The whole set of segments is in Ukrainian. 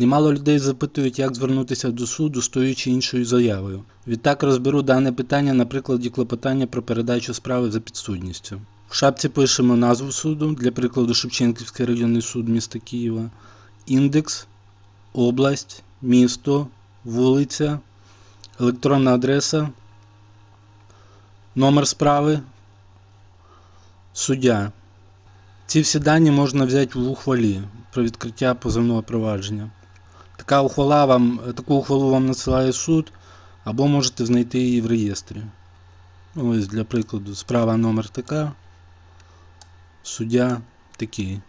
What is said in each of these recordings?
Немало людей запитують, як звернутися до суду з тою чи іншою заявою. Відтак розберу дане питання на прикладі клопотання про передачу справи за підсудністю. В шапці пишемо назву суду, для прикладу Шевченківський районний суд міста Києва, індекс, область, місто, вулиця, електронна адреса, номер справи, суддя. Ці всі дані можна взяти в ухвалі про відкриття позовного провадження. Така ухвала вам, таку ухвалу вам надсилає суд, або можете знайти її в реєстрі. Ось для прикладу, справа номер така, суддя такий.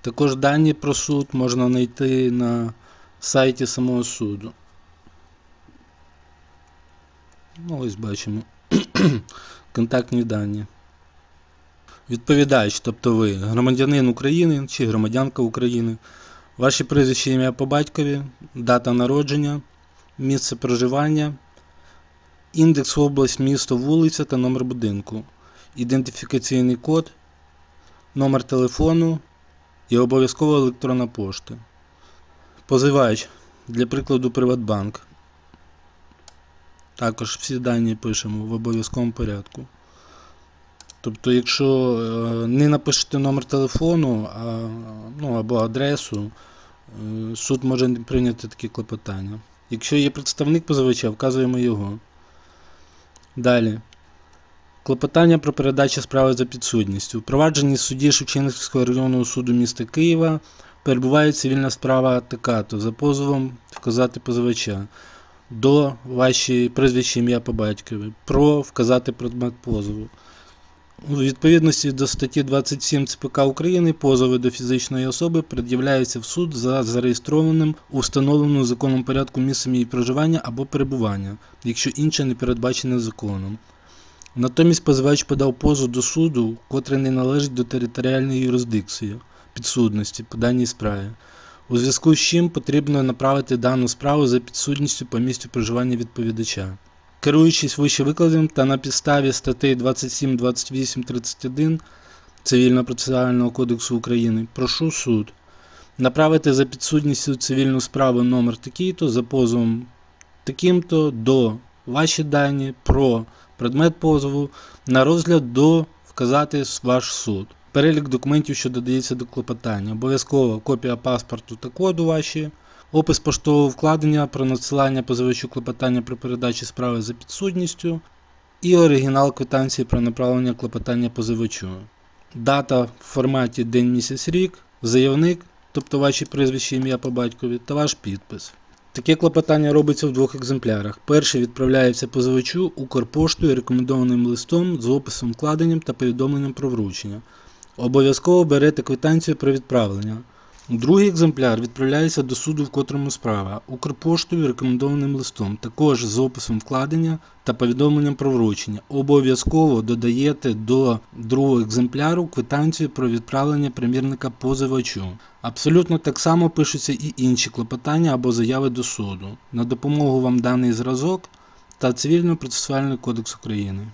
Також дані про суд можна знайти на сайті самого суду. Ну, ось бачимо. Контактні дані. Відповідач, тобто ви, громадянин України чи громадянка України, ваші прізвище ім'я по батькові, дата народження, місце проживання, індекс, область, місто, вулиця та номер будинку, ідентифікаційний код, номер телефону і обов'язково електронна пошта. Позивач, для прикладу, Приватбанк. Також всі дані пишемо в обов'язковому порядку. Тобто, якщо е, не напишете номер телефону а, ну, або адресу, е, суд може прийняти такі клопотання. Якщо є представник позивача, вказуємо його. Далі. Клопотання про передачу справи за підсудністю. У провадженні судді Шевченківського районного суду міста Києва перебуває цивільна справа така-то за позовом вказати позивача до ваші прізвища ім'я по батькові, про вказати предмет позову. У відповідності до статті 27 ЦПК України позови до фізичної особи пред'являються в суд за зареєстрованим у встановленому законом порядку місцем її проживання або перебування, якщо інше не передбачене законом. Натомість позивач подав позов до суду, котрий не належить до територіальної юрисдикції підсудності по даній справі. У зв'язку з чим потрібно направити дану справу за підсудністю по місцю проживання відповідача. Керуючись вище викладеним та на підставі статей 27, 28, 31 Цивільно-процесуального кодексу України, прошу суд направити за підсудністю цивільну справу номер такий-то за позовом таким-то до ваші дані про предмет позову на розгляд до вказати ваш суд. Перелік документів, що додається до клопотання. Обов'язково копія паспорту та коду ваші, опис поштового вкладення про надсилання позивачу клопотання про передачу справи за підсудністю і оригінал квитанції про направлення клопотання позивачу. Дата в форматі день місяць рік, заявник, тобто ваші прізвища ім'я по батькові та ваш підпис. Таке клопотання робиться в двох екземплярах. Перший відправляється позивачу Укрпоштою рекомендованим листом з описом вкладенням та повідомленням про вручення. Обов'язково берете квитанцію про відправлення. Другий екземпляр відправляється до суду, в котрому справа, Укрпоштою рекомендованим листом, також з описом вкладення та повідомленням про вручення. Обов'язково додаєте до другого екземпляру квитанцію про відправлення примірника позивачу. Абсолютно так само пишуться і інші клопотання або заяви до суду. На допомогу вам даний зразок та Цивільно-процесуальний кодекс України.